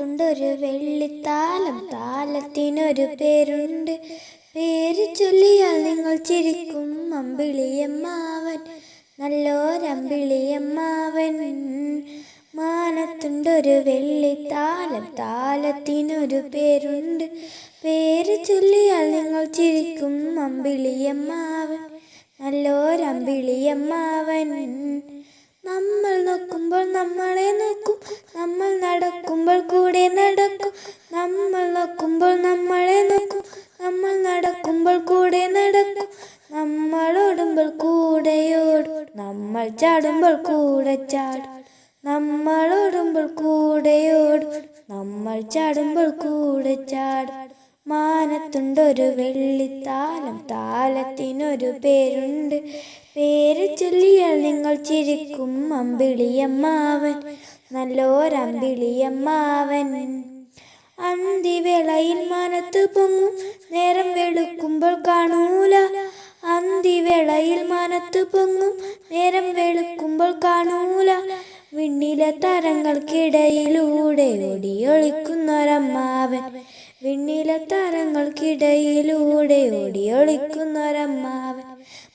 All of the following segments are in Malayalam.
മാനത്തുണ്ടൊരു വെള്ളിത്താലം താലത്തിനൊരു പേരുണ്ട്. പേര് ചൊല്ലിയാൽ നിങ്ങൾ ചിരിക്കും അമ്പിളിയമ്മാവൻ നല്ലോരമ്പിളിയമ്മാവൻ. മാനത്തുണ്ടൊരു വെള്ളിത്താലം താലത്തിനൊരു പേരുണ്ട്. പേര് ചൊല്ലിയാൽ നിങ്ങൾ ചിരിക്കും അമ്പിളിയമ്മാവൻ നല്ലോരമ്പിളിയമ്മാവൻ. നമ്മൾ നോക്കുമ്പോൾ നമ്മളെ നോക്കും. നമ്മൾ നടക്കുമ്പോൾ കൂടെ നടക്കും. നമ്മൾ നോക്കുമ്പോൾ നമ്മളെ നോക്കും. നമ്മൾ നടക്കുമ്പോൾ കൂടെ നടക്കും. നമ്മൾ ഓടുമ്പോൾ കൂടെ ഓടും. നമ്മൾ ചാടുമ്പോൾ കൂടെ ചാടും. നമ്മൾ ഓടുമ്പോൾ കൂടെ ഓടും. നമ്മൾ ചാടുമ്പോൾ കൂടെ ചാടും. മാനത്തുണ്ടൊരു വെള്ളിത്താലം താലത്തിനൊരു പേരുണ്ട്. പേര് ചൊല്ലിയാൽ നിങ്ങൾ ചിരിക്കും. അമ്പിളിയമ്മാവൻ നല്ലോരമ്പിളിയമ്മാവൻ. അന്തിവേളയിൽ മാനത്ത് പൊങ്ങും നേരം വെളുക്കുമ്പോൾ കാണൂല. അന്തിവേളയിൽ മാനത്ത് പൊങ്ങും നേരം വെളുക്കുമ്പോൾ കാണൂല. വിണ്ണിലെ തരങ്ങൾക്കിടയിലൂടെ ഓടിയൊളിക്കുന്നൊരമ്മാവൻ. വിണ്ണിലെ തരങ്ങൾക്കിടയിലൂടെ ഓടിയൊളിക്കുന്നൊരമ്മാവൻ.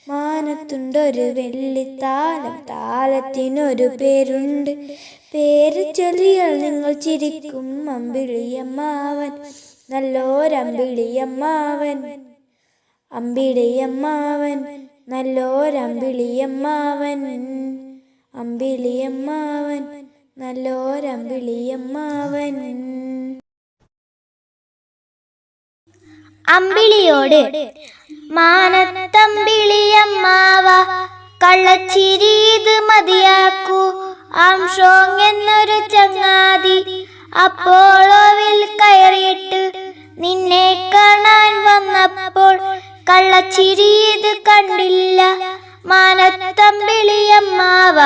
മാനത്തുണ്ടൊരു വെള്ളിത്താലം താലത്തിനൊരു പേരുണ്ട്. പേര് ചൊല്ലിയാൽ നിങ്ങൾ ചിരിക്കും അമ്പിളിയമ്മാവൻ നല്ലോരമ്പിളിയമ്മാവൻ. അമ്പിളിയമ്മാവൻ നല്ലോരമ്പിളിയമ്മാവൻ. അമ്പിളിയമ്മാവൻ നല്ലോരമ്പിളിയമ്മാവൻ. അമ്പിളിയോട് മാനത്തമ്പിളിയമ്മാവ കള്ളച്ചിരി ഇത് മതിയാക്കൂ. ആംഷോങ് എന്നൊരു ചങ്ങാതി അപ്പോളോവിൽ കയറിയിട്ട് നിന്നെ കാണാൻ വന്നപ്പോൾ കള്ളച്ചിരി ഇത് കണ്ടില്ല. മാനത്തമ്പിളിയമ്മാവ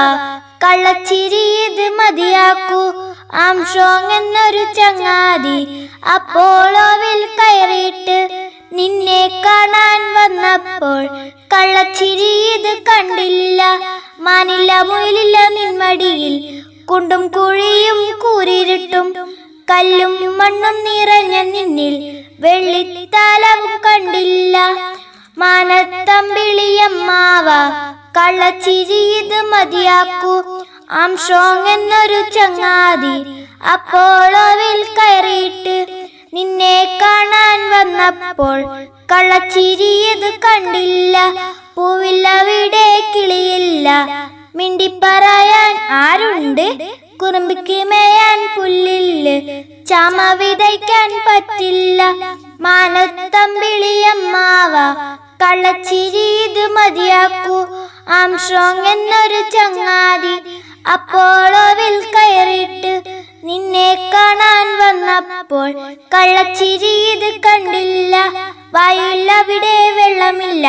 കള്ളച്ചിരി ഇത് മതിയാക്കൂ. ആംഷോങ് എന്നൊരു ചങ്ങാതി അപ്പോളോവിൽ കയറിയിട്ട് നിന്നെ കാണാൻ വന്നപ്പോൾ കള്ളച്ചിരി ഇത് കണ്ടില്ല. മാനില്ല മുയിലില്ല നിൻമടിയിൽ കുണ്ടും കുഴിയും കൂരിരുട്ടും. കല്ലും മണ്ണും നിറഞ്ഞ നിന്നിൽ വെള്ളിത്താലവും കണ്ടില്ല. മാനത്തമ്പിളിയമ്മാവ കള്ളച്ചിരി ഇത് മതിയാക്കൂ. ആംഷോങ് എന്നൊരു ചങ്ങാതി അപ്പോളോവിൽ കയറിയിട്ട് നിന്നെ കാണാൻ വന്നപ്പോൾ കള്ളച്ചിരിയത് കണ്ടില്ല. പൂവില്ലവിടെ കിളിയില്ല. മിണ്ടിപ്പറയാൻ ആരുണ്ട്? കുറുമ്പിക്ക് മേയാൻ പുല്ലിൽ ചാമ വിതയ്ക്കാൻ പറ്റില്ല. മാനത്തമ്പിളിയമ്മാവ കള്ളച്ചിരി ഇത് മതിയാക്കൂ. ആംഷോങ് എന്നൊരു ചങ്ങാതി അപ്പോളോവിൽ കയറിയിട്ട് നിന്നെ കാണാൻ വന്നപ്പോൾ കള്ളച്ചിരി ഇത് കണ്ടില്ല. വായില്ല വെള്ളമില്ല.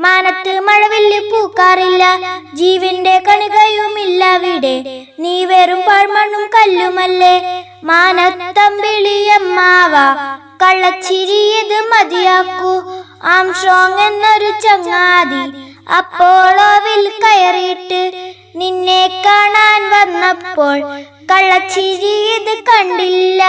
മാനത്ത് മഴവില്ല് പൂക്കാറില്ല. ജീവന്റെ കണികയുമില്ല അവിടെ. നീ വെറും പാഴ്മണ്ണും കല്ലുമല്ലേ? മാനത്തമ്പിളിയമ്മാവ കള്ളച്ചിരി ഇത് മതിയാക്കൂ. ആംഷോങ് എന്നൊരു ചങ്ങാതി അപ്പോളോവിൽ കയറിയിട്ട് നിന്നെ കാണാൻ വന്നപ്പോൾ കള്ളച്ചിരി ഇത് കണ്ടില്ല.